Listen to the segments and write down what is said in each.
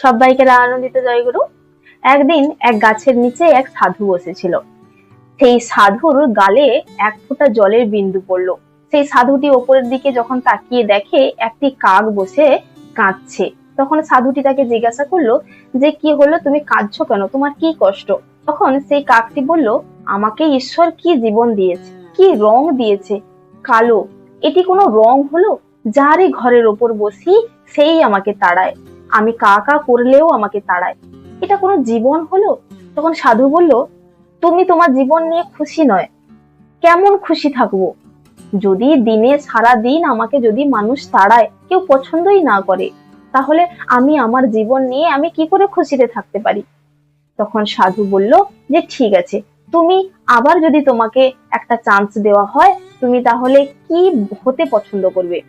সবাইকে আনন্দিত জয়গুরু একদিন এক গাছের নিচে এক সাধু বসেছিল। সেই সাধুর গালে এক ফোঁটা জলের বিন্দু পড়ল। সেই সাধুটি ওপরের দিকে যখন তাকিয়ে দেখে একটি কাক বসে কাঁদছে। তখন সাধুটি তাকে জিজ্ঞাসা করল, যে কি হলো? তুমি কাঁদছো কেন? তোমার কি কষ্ট? তখন সেই কাকটি বলল, আমাকে ঈশ্বর কি জীবন দিয়েছে? কি রং দিয়েছে? কালো, এটি কোনো রং হলো? যারই ঘরের ওপর বসি, সেই আমাকে তাড়ায়। আমি কা কা করলেও আমাকে তাড়ায়। এটা কোনো জীবন হলো? তখন সাধু বলল, তুমি তোমার জীবন নিয়ে খুশি নয়। কেমন খুশি থাকব? যদি দিনে সারা দিন আমাকে যদি মানুষ তাড়ায়, কেউ পছন্দই না করে, তাহলে আমি আমার জীবন নিয়ে আমি কি করে খুশিতে থাকতে পারি? তখন সাধু বলল, যে ঠিক আছে, তুমি আবার যদি তোমাকে একটা চান্স দেওয়া হয়, তুমি তাহলে কি হতে পছন্দ করবে?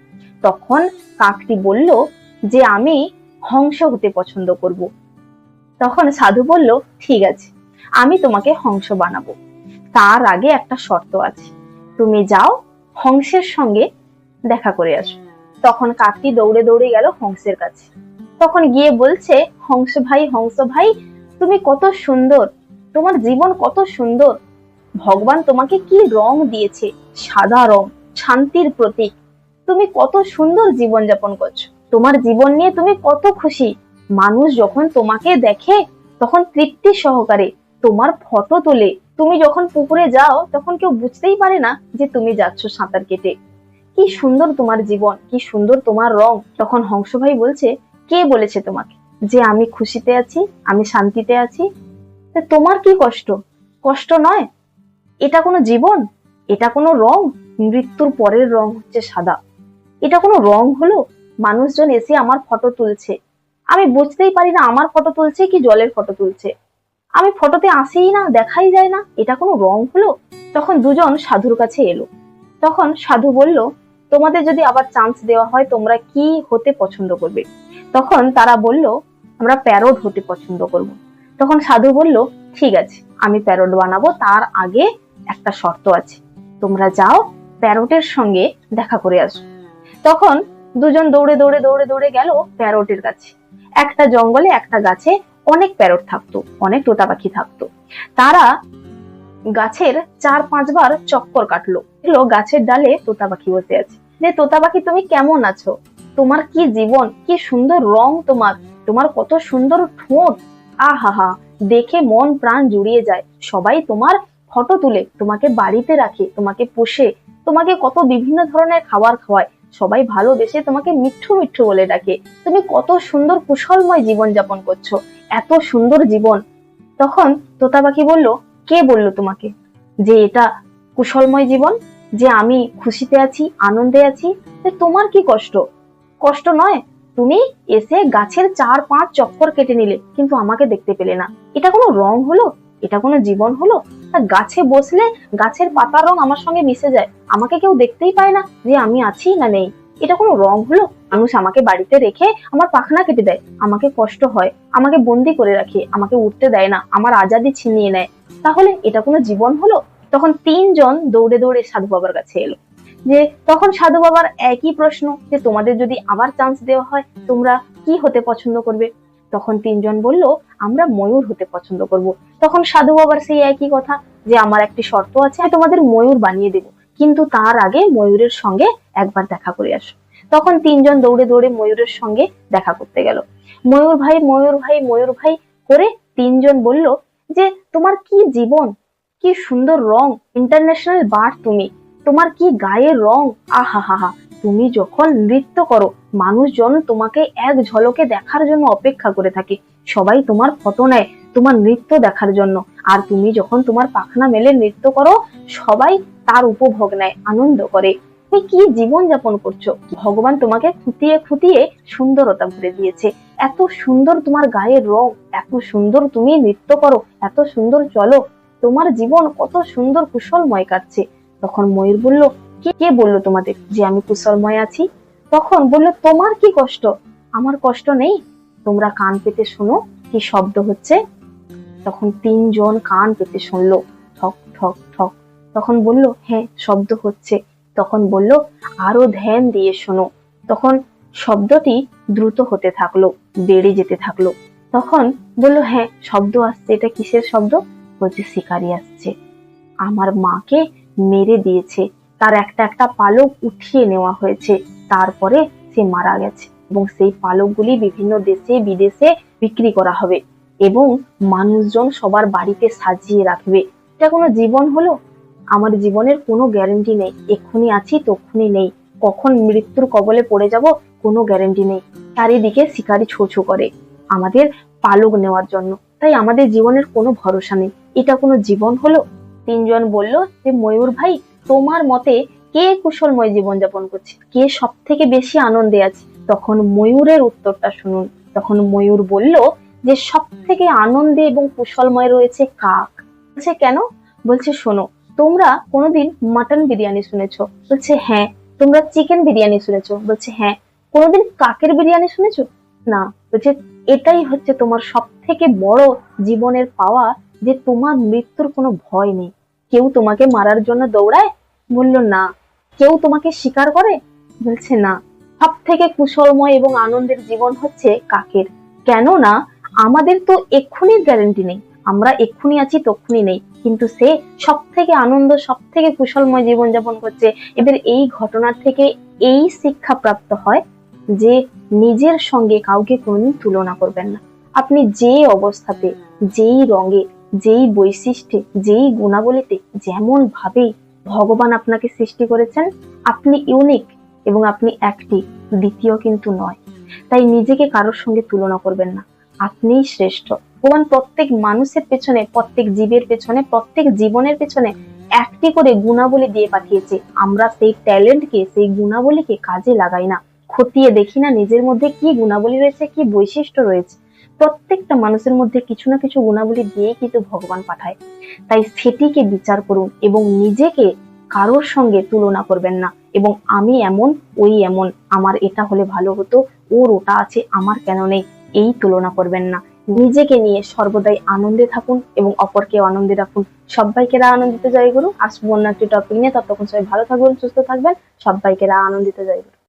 তখন কাকটি বলল, যে আমি হংস হতে পছন্দ করব। তখন সাধু বলল, ঠিক আছে, আমি তোমাকে হংস বানাবো। তার আগে একটা শর্ত আছে। তুমি যাও, হংসের সঙ্গে দেখা করে আসো। তখন কাকটি দৌড়ে দৌড়ে গেল হংসের কাছে। তখন গিয়ে বলছে, হংস ভাই হংস ভাই, তুমি কত সুন্দর, তোমার জীবন কত সুন্দর। ভগবান তোমাকে কি রং দিয়েছে? সাদা রং, শান্তির প্রতীক। তুমি কত সুন্দর জীবন যাপন করছ। তোমার জীবন নিয়ে তুমি কত খুশি। মানুষ যখন তোমাকে দেখে, তখন তৃপ্তি সহকারে তোমার ফটো তোলে। তুমি যখন পুকুরে যাও, তখন কেউ বুঝতেই পারে না যে তুমি যাচ্ছ সাঁতার কেটে। কি সুন্দর তোমার জীবন, কি সুন্দর তোমার রং। তখন হংস ভাই বলছে, কে বলেছে তোমাকে যে আমি খুশিতে আছি, আমি শান্তিতে আছি? তা তোমার কি কষ্ট? কষ্ট নয়। এটা কোনো জীবন, এটা কোনো রং। মৃত্যুর পরের রং হচ্ছে সাদা। এটা কোনো রং হলো? মানুষজন এসে আমার ফটো তুলছে। আমি বুঝতেই পারি না আমার ফটো তুলছে কি জলের ফটো তুলছে। আমি ফটোতে আসেই না, দেখাই যায় না, এটা কোনো রং হলো? তখন দুজন সাধুর কাছে এলো। তখন সাধু বলল, তোমাদের যদি আবার চান্স দেওয়া হয়, তোমরা কি হতে পছন্দ করবে? তখন তারা বলল, আমরা প্যারোড হতে পছন্দ করব। তখন সাধু বলল, ঠিক আছে, আমি প্যারোড বানাবো, তার আগে একটা শর্ত আছে। তোমরা যাও প্যারোটের সঙ্গে দেখা করে আসো। তখন দুজন দৌড়ে দৌড়ে দৌড়ে দৌড়ে গেল প্যারোটের কাছে। একটা জঙ্গলে একটা গাছে অনেক প্যারট থাকতো, অনেক তোতা পাখি থাকতো। তারা গাছের চার পাঁচবার চক্কর কাটলো। গাছের ডালে তোতা পাখি বসে আছে। যে তোতা পাখি, তুমি কেমন আছো? তোমার কি জীবন? কি সুন্দর রং তোমার? তোমার কত সুন্দর ঠোঁট? আহাহা দেখে মন প্রাণ জুড়িয়ে যায়। সবাই তোমার ফটো তুলে, তোমাকে বাড়িতে রাখে, তোমাকে পোষে, তোমাকে কত বিভিন্ন ধরনের খাবার খাওয়ায়। সবাই ভালোবেসে তোমাকে মিঠু মিঠু বলে ডাকে। তুমি কত সুন্দর কুশলময় জীবন যাপন করছ, এত সুন্দর জীবন। তখন তোতা পাখি বলল, কে বলল তোমাকে? যে এটা কুশলময় জীবন, যে আমি খুশিতে আছি, আনন্দে আছি তোমার কি কষ্ট? কষ্ট নয়, তুমি এসে গাছের চার পাঁচ চক্কর কেটে নিলে, কিন্তু আমাকে দেখতে পেলে না। এটা কোনো রং হলো? এটা কোনো জীবন হলো? আর গাছে বসলে গাছের পাতার রং আমার সঙ্গে মিশে যায়। আমাকে কেউ দেখতেই পায় না যে আমি আছি না নেই। এটা কোনো রং হলো? মানুষ আমাকে বাড়িতে রেখে আমার পাখনা কেটে দেয়। আমাকে কষ্ট হয়। আমাকে বন্দি করে রাখে। আমাকে উঠতে দেয় না। আমার আজাদি ছিনিয়ে নেয়। তাহলে এটা কোনো জীবন হলো? তখন তিনজন দৌড়ে দৌড়ে সাধু বাবার কাছে এলো। যে তখন সাধু বাবার একই প্রশ্ন যে, তোমাদের যদি আবার চান্স দেওয়া হয়, তোমরা কি হতে পছন্দ করবে? তখন তিনজন বলল, আমরা ময়ূর হতে পছন্দ করব। তখন সাধু বাবার সেই একই কথা, যে আমার একটি শর্ত আছে তোমাদের ময়ূর বানিয়ে দেব। কিন্তু তার আগে ময়ূরের সঙ্গে একবার দেখা করে আসো। তখন তিনজন দৌড়ে দৌড়ে ময়ূরের সঙ্গে দেখা করতে গেল। ময়ূর ভাই ময়ূর ভাই ময়ূর ভাই করে তিনজন বলল, যে তোমার কি জীবন? কি সুন্দর রং? ইন্টারন্যাশনাল বার তুমি। তোমার কি গায়ের রং? আহা, হা হা। তুমি যখন নৃত্য করো, মানুষজন তোমাকে এক ঝলকে দেখার জন্য অপেক্ষা করে থাকে। সবাই তোমার ফটো নেয়, তোমার নৃত্য দেখার জন্য। আর তুমি যখন তোমার পাখনা মেলে নৃত্য করো, সবাই তার উপভোগ নেয়, আনন্দ করে। তুমি কি জীবন যাপন করছ? ভগবান তোমাকে খুঁটিয়ে খুঁটিয়ে সুন্দরতা ভরে দিয়েছে। এত সুন্দর তোমার গায়ের রং, এত সুন্দর তুমি নৃত্য করো, এত সুন্দর চলো। তোমার জীবন কত সুন্দর কুশলময় কাটছে। তখন ময়ূর বলল কে কে বলল তোমাদের যে আমি কুশলময় আছি? তখন বলল, তোমার কি কষ্ট? আমার কষ্ট নেই। তোমরা কান পেতে শোনো কি শব্দ হচ্ছে? তখন তিনজন কান পেতে শুনলো, ঠক ঠক ঠক। তখন বলল হ্যাঁ শব্দ হচ্ছে। তখন বলল, আরও ধ্যান দিয়ে শোনো। তখন শব্দটি দ্রুত হতে থাকল, বেড়ে যেতে থাকল। তখন বলল হ্যাঁ শব্দ আসছে। এটা কিসের শব্দ? বলছে, শিকারি আসছে। আমার মাকে মেরে দিয়েছে। তার একটা একটা পালক উঠিয়ে নেওয়া হয়েছে। তারপরে সে মারা গেছে এবং সেই পালকগুলি বিভিন্ন দেশে, বিদেশে বিক্রি করা হবে এবং মানুষজন সবার বাড়িতে সাজিয়ে রাখবে। এটা কোনো জীবন হলো? আমার জীবনের কোনো গ্যারেন্টি নেই। এক্ষুনি আছি, তক্ষুনি নেই। কখন মৃত্যুর কবলে পড়ে যাব কোনো গ্যারেন্টি নেই। চারিদিকে শিকারি ছো ছো করে আমাদের পালক নেওয়ার জন্য। তাই আমাদের জীবনের কোনো ভরসা নেই। এটা কোনো জীবন হলো? তিনজন বলল যে, ময়ূর ভাই তোমার মতে কে কুশলময় জীবনযাপন করছে? কে সব থেকে বেশি আনন্দে আছে? তখন ময়ূরের উত্তরটা শুনুন। তখন ময়ূর বলল যে সব থেকে আনন্দে এবং কুশলময় রয়েছে কাক। বলছে, কেন? বলছে, শোনো, তোমরা কোনোদিন মাটন বিরিয়ানি শুনেছো? বলছে হ্যাঁ। তোমরা চিকেন বিরিয়ানি শুনেছো? বলছে হ্যাঁ। কোনোদিন কাকের বিরিয়ানি শুনেছো? না। বলছে, এটাই হচ্ছে তোমার সব থেকে বড় জীবনের পাওয়া যে তোমার মৃত্যুর কোনো ভয় নেই। কেউ তোমাকে মারার জন্য দৌড়ায় বলল, না। কেউ তোমাকে স্বীকার করে? বলছে, না। সব থেকে কুশলময় এবং আনন্দের জীবন হচ্ছে কাকের। কেননা আমাদের তো এক্ষুনি গ্যারেন্টি নেই। আমরা এক্ষুনি আছি, তক্ষুনি নেই। কিন্তু সে সব থেকে আনন্দ সব থেকে কুশলময় জীবনযাপন করছে। এদের এই ঘটনার থেকে এই শিক্ষা প্রাপ্ত হয় যে নিজের সঙ্গে কাউকে কোনোদিন তুলনা করবেন না। আপনি যে অবস্থাতে, যেই রঙে, যেই বৈশিষ্ট্যে, যেই গুণাবলীতে যেমন ভাবেই ভগবান আপনাকে সৃষ্টি করেছেন। আপনি ইউনিক এবং আপনি একটি, দ্বিতীয় কিন্তু নয়। তাই নিজেকে কারোর সঙ্গে তুলনা করবেন না। আপনিই শ্রেষ্ঠ। ভগবান প্রত্যেক মানুষের পেছনে, প্রত্যেক জীবের পেছনে, প্রত্যেক জীবনের পেছনে একটি করে গুণাবলী দিয়ে পাঠিয়েছে। আমরা সেই ট্যালেন্টকে সেই গুণাবলীকে কাজে লাগাই না। খতিয়ে দেখি না নিজের মধ্যে কি গুণাবলী রয়েছে, কি বৈশিষ্ট্য রয়েছে। প্রত্যেকটা মানুষের মধ্যে কিছু না কিছু গুণাবলী দিয়ে কিন্তু ভগবান পাঠায়। তাই সেটিকে বিচার করুন এবং নিজেকে কারোর সঙ্গে তুলনা করবেন না এবং আমি এমন, ওই এমন, আমার এটা হলে ভালো হতো, ওর ওটা আছে, আমার কেন নেই, এই তুলনা করবেন না। নিজেকে নিয়ে সর্বদাই আনন্দে থাকুন এবং অপরকেও আনন্দে রাখুন। সবাইকে রা আনন্দিত জয় গুরু। আসব অন্য একটি টপিক নিয়ে ততক্ষণ সবাই ভালো থাকবেন সুস্থ থাকবেন। সবাইকে রা আনন্দিত জয় গুরু।